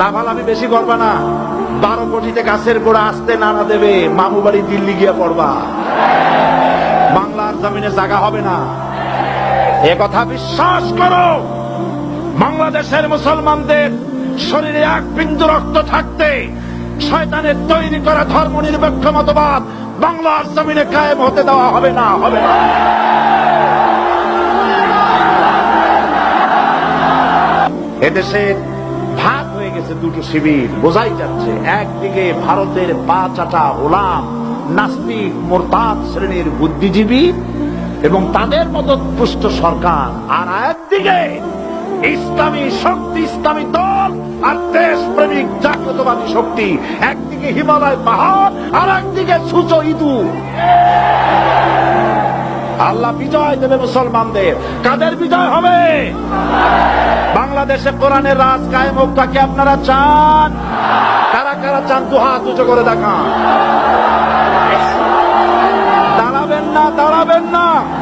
লাভালাভি বেশি করবা না। বারো কোটিতে গাছের গোড়া আসতে নানা দেবে, মামু বাড়ি দিল্লি গিয়ে পড়বা। বাংলার জমিনে জায়গা হবে না। এ কথা বিশ্বাস করো। বাংলাদেশের মুসলমানদের শরীরে এক বিন্দু রক্ত থাকতে শয়তানের তৈরি করা ধর্ম নিরপেক্ষ মতবাদ বাংলার জমিনে কায়েম হতে দেওয়া হবে না হবে না। এদেশে ভাগ হয়ে গেছে দুটো শিবির। বোঝাই যাচ্ছে, একদিকে ভারতের পা চাটা গোলাম, নাস্তিক, মোরতাদ শ্রেণির বুদ্ধিজীবী এবং তাদের মতো পুষ্ট সরকার, আর একদিকে ইসলামী শক্তি, ইসলামী দল, আর দেশ প্রেমিক জাগ্রতবাদী শক্তি। একদিকে হিমালয় পাহাড়, আর একদিকে সূচো ইঁদুর আল্লাহ বিজয় দেবে মুসলমানদের। কাদের বিজয় হবে? বাংলাদেশে কোরআনের রাজ কায়েম হোক তাকে আপনারা চান? কারা কারা চান, দু হাত উঁচু করে দেখান। দাঁড়াবেন না দাঁড়াবেন না।